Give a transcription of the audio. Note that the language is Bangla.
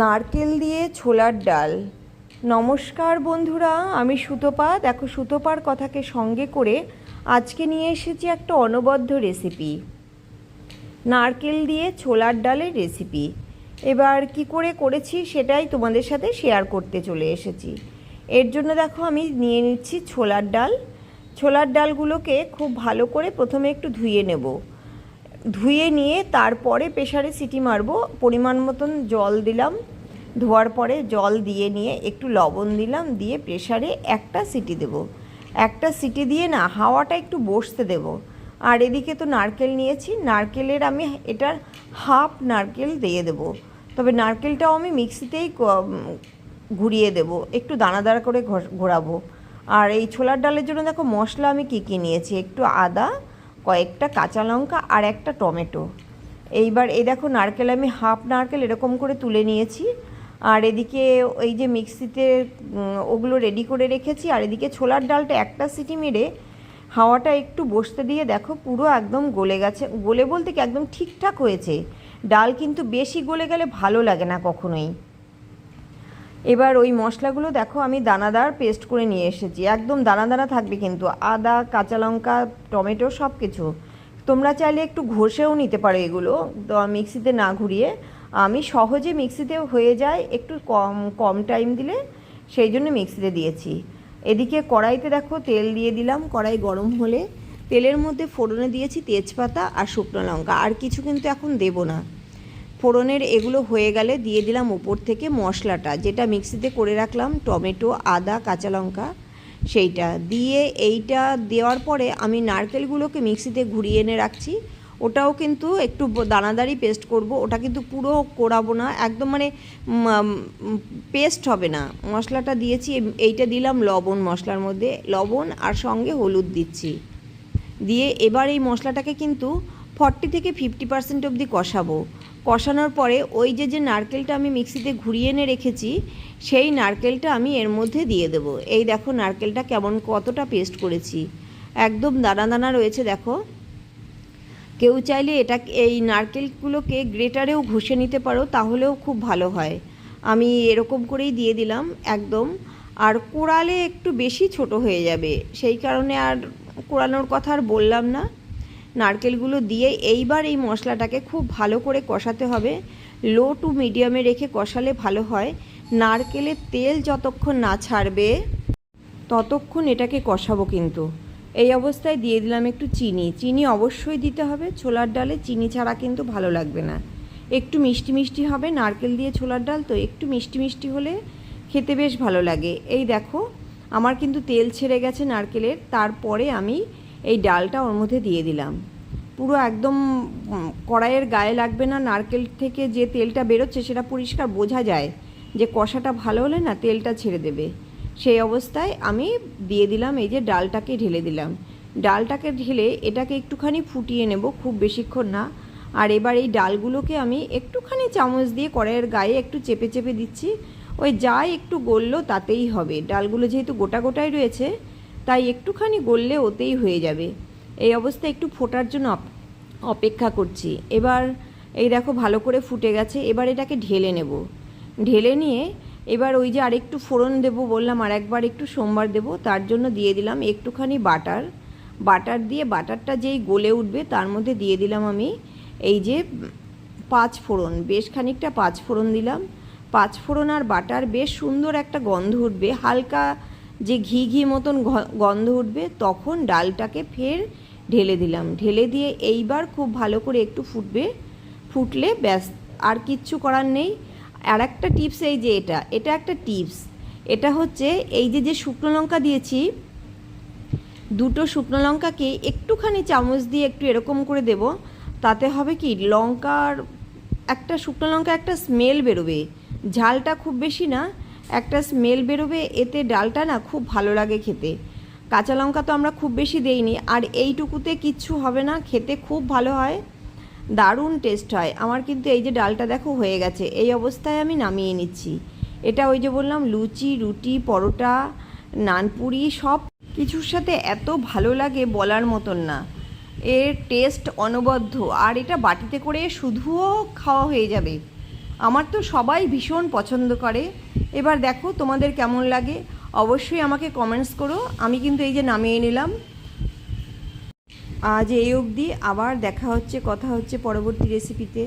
নারকেল দিয়ে ছোলার ডাল। নমস্কার বন্ধুরা, আমি সুতপা। দেখো, সুতপার কথাকে সঙ্গে করে আজকে নিয়ে এসেছি একটা অনবদ্য রেসিপি। নারকেল দিয়ে ছোলার ডালের রেসিপি। এবার কি করে করেছি সেটাই তোমাদের সাথে শেয়ার করতে চলে এসেছি। এর জন্য দেখো, আমি নিয়ে নিচ্ছি ছোলার ডাল। ছোলার ডালগুলোকে খুব ভালো করে প্রথমে একটু ধুয়ে নেব। ধুয়ে নিয়ে তারপরে প্রেশারে সিটি মারবো। পরিমাণ মতন জল দিলাম। ধোয়ার পরে জল দিয়ে নিয়ে একটু লবণ দিলাম, দিয়ে প্রেশারে একটা সিটি দেব। একটা সিটি দিয়ে না হাওয়াটা একটু বসতে দেব। আর এদিকে তো নারকেল নিয়েছি, নারকেলের আমি এটার হাফ নারকেল দিয়ে দেব। তবে নারকেলটাও আমি মিক্সিতেই ঘুরিয়ে দেব। একটু দানা দানা করে ঘোরাবো। আর এই ছোলার ডালের জন্য দেখো মশলা আমি কী কী নিয়েছি, একটু আদা কয়েকটা কাঁচা লঙ্কা আর একটা টমেটো। এইবার এই দেখো নারকেল, আমি হাফ নারকেল এরকম করে তুলে নিয়েছি। আর এদিকে ওই যে মিক্সিতে ওগুলো রেডি করে রেখেছি। আর এদিকে ছোলার ডালটা একটা সিটি মেরে হাওয়াটা একটু বসতে দিয়ে দেখো পুরো একদম গলে গেছে। গলে বলতে কি একদম ঠিকঠাক হয়েছে। ডাল কিন্তু বেশি গলে গেলে ভালো লাগে না কখনোই। এবার ওই মশলাগুলো দেখো আমি দানাদার পেস্ট করে নিয়ে এসেছি। একদম দানা দানা থাকবে কিন্তু, আদা, কাঁচা লঙ্কা, টমেটো সব কিছু তোমরা চাইলে একটু ঘষেও নিতে পারো এগুলো মিক্সিতে না ঘুরিয়ে। আমি সহজে মিক্সিতে হয়ে যায়, একটু কম কম টাইম দিলে সেই জন্য মিক্সিতে দিয়েছি। এদিকে কড়াইতে দেখো তেল দিয়ে দিলাম, কড়াই গরম হলে। তেলের মধ্যে ফোড়নে দিয়েছি তেজপাতা আর শুকনো লঙ্কা, আর কিছু কিন্তু এখন দেবো না। ফোড়নের এগুলো হয়ে গেলে দিয়ে দিলাম উপর থেকে মশলাটা, যেটা মিক্সিতে করে রাখলাম, টমেটো, আদা, কাঁচা লঙ্কা, সেইটা। দিয়ে এইটা দেওয়ার পরে আমি নারকেলগুলোকে মিক্সিতে ঘুরিয়ে এনে রাখছি। ওটাও কিন্তু একটু দানাদারি পেস্ট করব, ওটা কিন্তু পুরো কোড়াবো না, একদম মানে পেস্ট হবে না। মশলাটা দিয়েছি এইটা দিলাম লবণ মশলার মধ্যে, লবণ আর সঙ্গে হলুদ দিচ্ছি। দিয়ে এবার এই মশলাটাকে কিন্তু ফর্টি থেকে ফিফটি পার্সেন্ট অবধি কষাবো। কষানোর পরে ওই যে যে নারকেলটা আমি মিক্সিতে ঘুরিয়ে এনে রেখেছি, সেই নারকেলটা আমি এর মধ্যে দিয়ে দেবো। এই দেখো নারকেলটা কেমন, কতটা পেস্ট করেছি। একদম দানা দানা রয়েছে, দেখো। কেউ চাইলে এটা, এই নারকেলগুলোকে গ্রেটারেও ঘষে নিতে পারো, তাহলেও খুব ভালো হয়। আমি এরকম করেই দিয়ে দিলাম, একদম। আর কোড়ালে একটু বেশি ছোট হয়ে যাবে, সেই কারণে আর কোড়ানোর কথা আর বললাম না। নারকেলগুলো দিয়ে এইবার এই মশলাটাকে খুব ভালো করে কষাতে হবে। লো টু মিডিয়ামে রেখে কষালে ভালো হয়। নারকেলের তেল যতক্ষণ না ছাড়বে, ততক্ষণ এটাকে কষাবো কিন্তু। এই অবস্থায় দিয়ে দিলাম একটু চিনি। চিনি অবশ্যই দিতে হবে। ছোলার ডালে চিনি ছাড়া কিন্তু ভালো লাগবে না। একটু মিষ্টি মিষ্টি হবে। নারকেল দিয়ে ছোলার ডাল তো একটু মিষ্টি মিষ্টি হলে খেতে বেশ ভালো লাগে। এই দেখো, আমার কিন্তু তেল ছেড়ে গেছে নারকেলের। তারপরে আমি এই ডালটা ওর মধ্যে দিয়ে দিলাম। পুরো একদম কড়াইয়ের গায়ে লাগবে না, নারকেল থেকে যে তেলটা বেরোচ্ছে সেটা পরিষ্কার বোঝা যায় যে কষাটা ভালো হলে না তেলটা ছেড়ে দেবে। সেই অবস্থায় আমি দিয়ে দিলাম এই যে ডালটাকে ঢেলে দিলাম। ডালটাকে ঢেলে এটাকে একটুখানি ফুটিয়ে নেব খুব বেশিক্ষণ না। আর এবার এই ডালগুলোকে আমি একটুখানি চামচ দিয়ে কড়াইয়ের গায়ে একটু চেপে চেপে দিচ্ছি। ওই যাই একটু গললো তাতেই হবে। ডালগুলো যেহেতু গোটা গোটাই রয়েছে তাই একটুখানি গললে ওতেই হয়ে যাবে। এই অবস্থা একটু ফোটার জন্য অপেক্ষা করছি। এবার এই দেখো ভালো করে ফুটে গেছে, এবার এটাকে ঢেলে নেব। ঢেলে নিয়ে এবার ওই যে আরেকটু ফোড়ন দেব বললাম আর একবার একটু সোমবার দেব, তার জন্য দিয়ে দিলাম একটুখানি বাটার। বাটার দিয়ে বাটারটা যেই গলে উঠবে তার মধ্যে দিয়ে দিলাম আমি এই যে পাঁচ ফোড়ন, বেশ খানিকটা পাঁচ ফোড়ন দিলাম। পাঁচ ফোড়ন আর বাটার বেশ সুন্দর একটা গন্ধ উঠবে, হালকা যে ঘি ঘি মতন গন্ধ উঠবে, তখন ডালটাকে ফের ঢেলে দিলাম। ঢেলে দিয়ে এইবার খুব ভালো করে একটু ফুটবে, ফুটলে ব্যাস, আর কিচ্ছু করার নেই। আর একটা টিপস এই যে এটা এটা একটা টিপস। এটা হচ্ছে এই যে যে শুকনো লঙ্কা দিয়েছি, দুটো শুকনো লঙ্কাকে একটুখানি চামচ দিয়ে একটু এরকম করে দেব, তাতে হবে কি, লঙ্কার একটা শুকনো লঙ্কা একটা স্মেল বেরোবে। ঝালটা খুব বেশি না একটা স্মেল বেরোবে, এতে ডালটা না খুব ভালো লাগে খেতে। কাঁচা লঙ্কা তো আমরা খুব বেশি দেইনি, আর এইটুকুতে কিচ্ছু হবে না, খেতে খুব ভালো হয়। দারুণ টেস্ট হয়। আমার কিন্তু এই যে ডালটা দেখো হয়ে গেছে, এই অবস্থায় আমি নামিয়ে নিচ্ছি। এটা ওই যে বললাম, লুচি, রুটি, পরোটা, নানপুরি, সব কিছুর সাথে এত ভালো লাগে বলার মতন না। এর টেস্ট অনবদ্য, আর এটা বাটিতে করে শুধুও খাওয়া হয়ে যাবে। আমার তো সবাই ভীষণ পছন্দ করে। এবার দেখো তোমাদের কেমন লাগে। অবশ্যই আমাকে কমেন্টস করো। আমি কিন্তু এই যে নামিয়ে নিলাম। আজ এই অবধি। আবার দেখা হচ্ছে, কথা হচ্ছে পরবর্তী রেসিপিতে